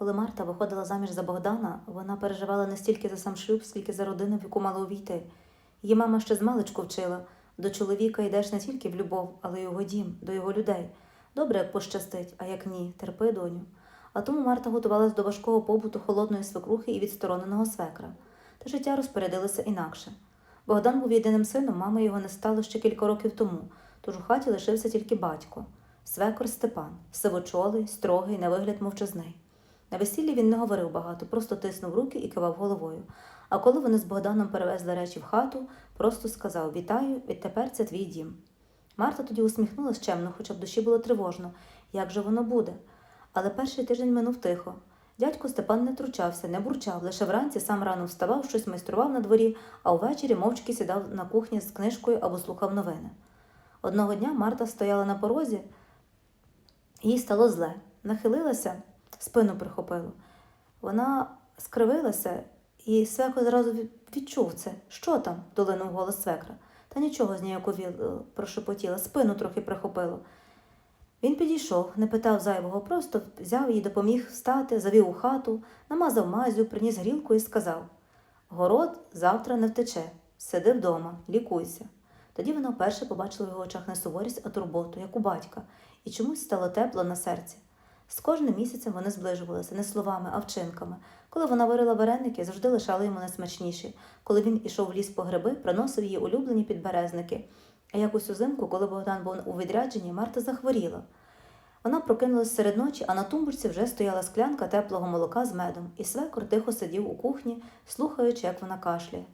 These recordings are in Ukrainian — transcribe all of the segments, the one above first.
Коли Марта виходила заміж за Богдана, вона переживала не стільки за сам шлюб, скільки за родину, в яку мала увійти. Її мама ще з маличку вчила до чоловіка йдеш не тільки в любов, але й його дім, до його людей. Добре, як пощастить, а як ні, терпи, доню. А тому Марта готувалась до важкого побуту холодної свекрухи і відстороненого свекра. Та життя розпорядилося інакше. Богдан був єдиним сином, мами його не стало ще кілька років тому, тож у хаті лишився тільки батько. Свекор Степан, сивочолий, строгий, на вигляд мовчазний. На весіллі він не говорив багато, просто тиснув руки і кивав головою. А коли вони з Богданом перевезли речі в хату, просто сказав Вітаю, відтепер це твій дім. Марта тоді усміхнулася чемно, хоча в душі було тривожно. Як же воно буде? Але перший тиждень минув тихо. Дядько Степан не тручався, не бурчав, лише вранці сам рано вставав, щось майстрував на дворі, а увечері мовчки сідав на кухні з книжкою або слухав новини. Одного дня Марта стояла на порозі, їй стало зле. Нахилилася, спину прихопило. Вона скривилася, і свеко зразу відчув це. Що там? долинув голос свекра. Та нічого зніяковіло, прошепотіла, спину трохи прихопило. Він підійшов, не питав зайвого, просто взяв її, допоміг встати, завів у хату, намазав мазю, приніс грілку і сказав: Город завтра не втече, сиди вдома, лікуйся. Тоді вона вперше побачила в його очах не суворість, а турботу, як у батька, і чомусь стало тепло на серці. З кожним місяцем вони зближувалися не словами, а вчинками. Коли вона варила вареники, завжди лишали йому найсмачніші. Коли він ішов в ліс по гриби, приносив її улюблені підберезники. А якось узимку, коли Богдан був у відрядженні, Марта захворіла. Вона прокинулась серед ночі, а на тумбочці вже стояла склянка теплого молока з медом, і свекор тихо сидів у кухні, слухаючи, як вона кашляє.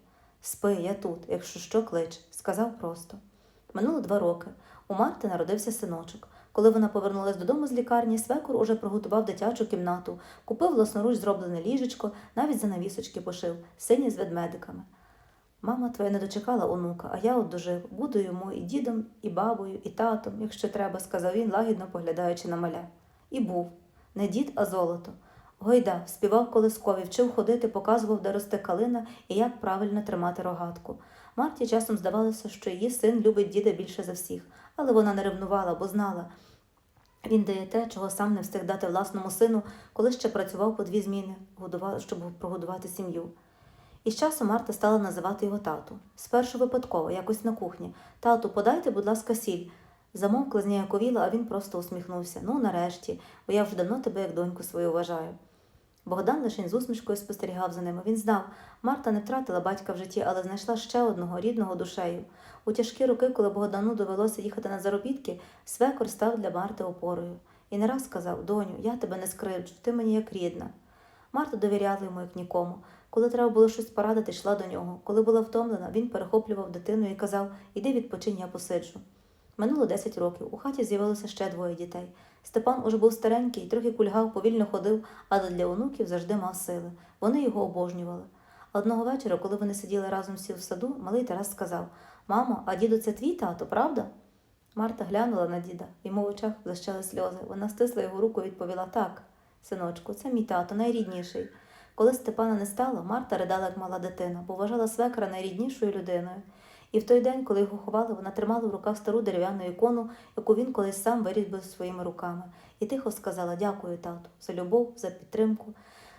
Спи, я тут, якщо що клич, сказав просто. Минуло два роки. У Марти народився синочок. Коли вона повернулась додому з лікарні, свекор уже приготував дитячу кімнату, купив власноруч зроблене ліжечко, навіть занавісочки пошив, сині з ведмедиками. Мама твоя не дочекала онука, а я от дожив. Буду йому і дідом, і бабою, і татом, якщо треба, сказав він, лагідно поглядаючи на маля. І був не дід, а золото. Гойда співав колискові, вчив ходити, показував, де росте калина і як правильно тримати рогатку. Марті часом здавалося, що її син любить діда більше за всіх, але вона не ревнувала, бо знала. Він дає те, чого сам не встиг дати власному сину, коли ще працював по дві зміни, щоб прогодувати сім'ю. І з часом Марта стала називати його тату. Спершу випадково, якось на кухні. Тату, подайте, будь ласка, сіль. Замовкла, зніяковіла, а він просто усміхнувся. Ну, нарешті, бо я вже давно тебе як доньку свою вважаю. Богдан лише з усмішкою спостерігав за ними. Він знав, Марта не втратила батька в житті, але знайшла ще одного рідного душею. У тяжкі роки, коли Богдану довелося їхати на заробітки, свекор став для Марти опорою. І не раз сказав: Доню, я тебе не скривджу, ти мені як рідна. Марта довіряла йому як нікому. Коли треба було щось порадити, йшла до нього. Коли була втомлена, він перехоплював дитину і казав Іди відпочинь, я посиджу. Минуло 10 років. У хаті з'явилося ще двоє дітей. Степан уже був старенький, трохи кульгав, повільно ходив, але для онуків завжди мав сили. Вони його обожнювали. Одного вечора, коли вони сиділи разом всі в саду, малий Тарас сказав Мамо, а діду це твій тато, правда? Марта глянула на діда, йому в очах блищали сльози. Вона стисла його руку і відповіла Так, синочку, це мій тато, найрідніший. Коли Степана не стало, Марта ридала, як мала дитина, бо вважала свекра найріднішою людиною. І в той день, коли його ховали, вона тримала в руках стару дерев'яну ікону, яку він колись сам вирізбив своїми руками, і тихо сказала Дякую, тату, за любов, за підтримку,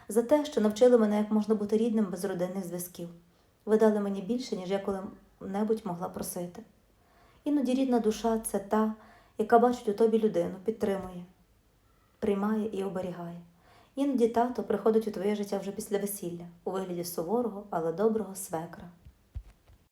за те, що навчили мене, як можна бути рідним без родинних зв'язків. Ви дали мені більше, ніж я коли-небудь могла просити. Іноді рідна душа це та, яка бачить у тобі людину, підтримує, приймає і оберігає. Іноді тато приходить у твоє життя вже після весілля, у вигляді суворого, але доброго свекра.